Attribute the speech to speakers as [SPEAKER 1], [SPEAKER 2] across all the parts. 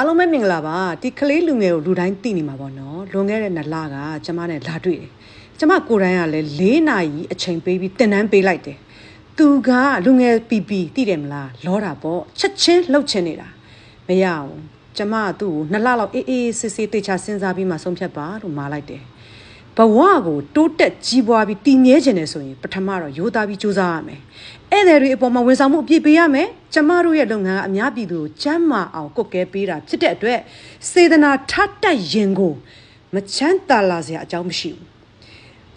[SPEAKER 1] အားလုံးပဲမင်္ဂလာပါဒီကလေးလူငယ်ကိုလူတိုင်းသိနေမှာပေါ့နော်လွန်ခဲ့တဲ့နှစ်လကကျမနဲ့လာတွေ့တယ်ကျမကိုယ်တိုင်ကလည်း၄နာရီအချိန်ပေးပြီးတင်နန်းပေးလိုက်တယ်သူကလူငယ်ပီပီသိတယ်မလားလောတာပေါ့ချက်ချင်းလှုပ်ချင်နေတာမရအောင်ကျမကသူ့ကိုနှစ်လလောက်အေးအေးဆေးဆေးတေချာစဉ်းစားပြီးမှဆုံးဖြတ်ပါလို့မှာလိုက်တယ် ဘဝကိုတိုးတက်ကြီးပွားပြီးတည်မြဲခြင်းနဲ့ဆိုရင်ပထမတော့ရိုးသားပြီးစူးစမ်းရမယ်ဧည့်သည်တွေအပေါ်မှာဝန်ဆောင်မှုအပြည့်ပေးရမယ်ကျမတို့ရဲ့လုပ်ငန်းကအများပြည်သူကိုကျမ်းမာအောင်ကုတ်ကဲပေးတာဖြစ်တဲ့အတွက်စေတနာထတက်ရင်ကိုမချမ်းသာလာစရာအကြောင်းမရှိဘူး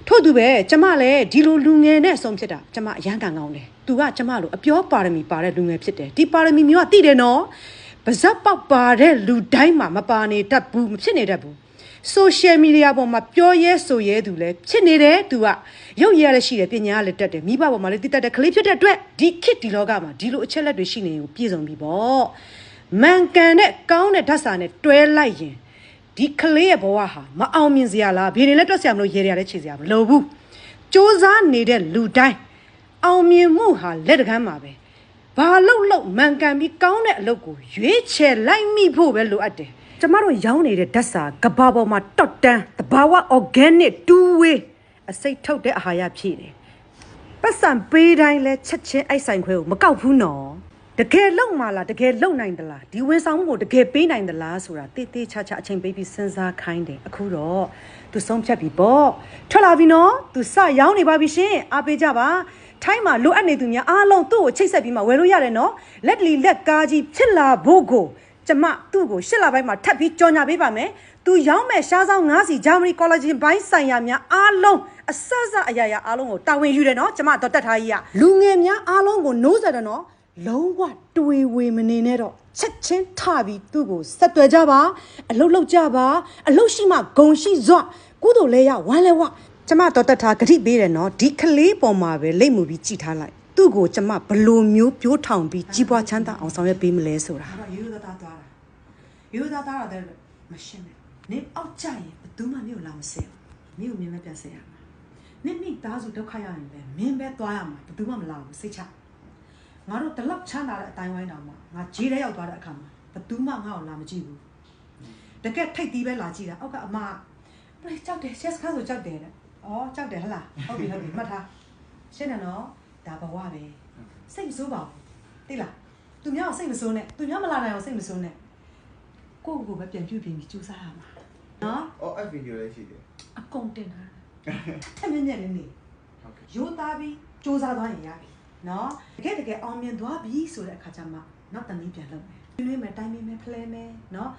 [SPEAKER 1] ထို့သူပဲကျမလည်းဒီလိုလူငယ်နဲ့ဆုံးဖြစ်တာကျမအရန်ကန်ကောင်းတယ်သူကကျမလိုအပြောပါရမီပါတဲ့လူငယ်ဖြစ်တယ်ဒီပါရမီမျိုးကသိတယ်နော်ပါဇက်ပေါက်ပါတဲ့လူတိုင်းမှာမပါနေတတ်ဘူးမဖြစ်နေတတ်ဘူး social media ပေါ်မှာပြောရဲဆိုရဲသူလည်းဖြစ်နေတယ်သူကရုပ်ရည်လည်းရှိတယ်ပညာလည်းတက်တယ်မိဘပေါ်မှာလည်းတည်တတ်တယ်ကလေးဖြစ်တဲ့အတွက်ဒီခေတ်ဒီလောကမှာဒီလိုအချက်လက်တွေရှိနေကိုပြည့်စုံပြီပေါ့မန်ကန်တဲ့ကောင်းတဲ့ဓာတ်စာနဲ့တွဲလိုက်ရင်ဒီကလေးရဲ့ဘဝဟာမအောင်မြင်စရာလားဘယ်နေလဲတွက်စရာမလို့ရေရတဲ့ခြေစရာမလိုဘူးစူးစမ်းနေတဲ့လူတိုင်းအောင်မြင်မှုဟာလက်တကမ်းမှာပဲဘာလို့လို့မန်ကန်ပြီးကောင်းတဲ့အလုပ်ကိုရွေးချယ်လိုက်မိဖို့ပဲလိုအပ်တယ် ကျမတို့ရောင်းနေတဲ့ဓာတ်စာကဘာပေါ်မှာတော့တန်းတဘာဝ organic two way အစိတ်ထုတ်တဲ့အဟာရဖြည့်တယ်ပတ်စံပေးတိုင်းလဲချက်ချင်းအိုက်ဆိုင်ခွဲကိုမကောက်ဘူးနော်တကယ်လုံမလားတကယ်လုံနိုင်သလားဒီဝန်ဆောင်မှုကိုတကယ်ပေးနိုင်သလားဆိုတာတိတိကျကျအချိန်ပေးပြီးစဉ်းစားခိုင်းတယ်အခုတော့သူဆုံးဖြတ်ပြီပေါ့ထွက်လာပြီနော်သူစရောင်းနေပါပြီရှင်အားပေးကြပါထိုင်းမှာလိုအပ်နေသူများအားလုံးသူ့ကိုချိတ်ဆက်ပြီးမှဝယ်လို့ရတယ်နော်လက်လီလက်ကားကြီးဖြစ်လာဖို့ကို ကျမသူ့ကိုရှစ်လပိုင်းမှာထပ်ပြီးကြော်ညာပေးပါမယ်။သူရောင်းမဲ့ရှားဆောင်9စီဂျာမနီကောလာဂျင်ဘိုင်းဆိုင်ရာများအားလုံးအဆက်ဆက်အရာရာအားလုံးကိုတာဝန်ယူတယ်နော်။ကျမတော့တက်ထားကြီးရလူငယ်များအားလုံးကိုနိုးဆက်တယ်နော်။လုံးဝတွေးဝေမနေနဲ့တော့ချက်ချင်းထပြီးသူ့ကိုဆက်သွယ်ကြပါအလုတ်လုတ်ကြပါအလုတ်ရှိမှဂုံရှိဇွတ်ကုသိုလ်လဲရဝမ်းလဲဝကျမတော့တက်ထားဂတိပေးတယ်နော်ဒီကလေးပေါ်မှာပဲလိတ်မှုပြီးကြည်ထားလိုက် သူ့ကိုကျမဘလိုမျိုးပြိုးထောင်ပြီးကြီးပွားချမ်းသာအောင်ဆောင်ရွက်ပေးမလဲဆိုတာအဲ့တော့ရိုးသားသားသွားတာရိုးသားသားတဲ့မရှင်းနဲ့နင်အောက်ကြရင်ဘယ်သူမှနင့်ကိုလာမစဲဘူးနင့်ကိုမြင်မဲ့ပြန်စဲရမှာနင့်မိသားစုဒုက္ခရရင်လည်းမင်းပဲသွားရမှာဘယ်သူမှမလာဘူးစိတ်ချငါတို့တလောက်ချမ်းသာတဲ့အတိုင်းဝိုင်းတောင်မှငါဂျေးတဲ့ရောက်သွားတဲ့အခါမှာဘယ်သူမှငါ့ကိုလာမကြည့်ဘူးတကယ်ထိတ်သီးပဲလာကြည့်တာအောက်ကအမဘယ်ကြောက်တယ်ဆက်ခါဆိုကြောက်တယ်တဲ့ဩကြောက်တယ်ဟလားဟုတ်ပြီဟုတ်ပြီမှတ်ထားရှင်းတယ်နော် ဒါဘဝပဲစိတ်မဆိုးပါဘူးသိလားသူများကိုစိတ်မဆိုးနဲ့သူများမလာနိုင်အောင်စိတ်မဆိုးနဲ့ကိုယ့်ကိုယ်ပဲပြန်ပြုပြင်ပြီးကြိုးစားရမှာနော်
[SPEAKER 2] အော်အဲ့ဗီဒီယိုလေးရှိတယ်
[SPEAKER 1] အကုန်တင်ထားတာအမြင့်မြင့်လေးနေ
[SPEAKER 2] ဟုတ်ကဲ့
[SPEAKER 1] ရိုးသားပြီးကြိုးစားသွားရင်ရပြီနော်တကယ်တကယ်အောင်မြင်သွားပြီဆိုတဲ့အခါကျမှနောက်တနည်းပြန်လုပ်မယ် နွေးမယ်တိုင်းမယ်ဖလဲမယ်နော်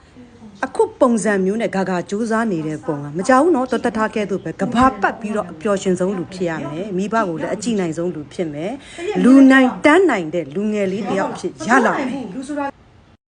[SPEAKER 1] အခုပုံစံမျိုးနဲ့ဂါဂါကြိုးစားနေတဲ့ပုံကမကြောက်ဘူးနော်တော်တထားခဲ့သူပဲကဘာပတ်ပြီးတော့အပျော်ရှင်ဆုံးလူဖြစ်ရမယ်မိဘကိုလည်းအကြည့်နိုင်ဆုံးလူဖြစ်မယ်လူနိုင်တန်းနိုင်တဲ့လူငယ်လေးတယောက်ဖြစ်ရလာမယ်လူဆိုတာ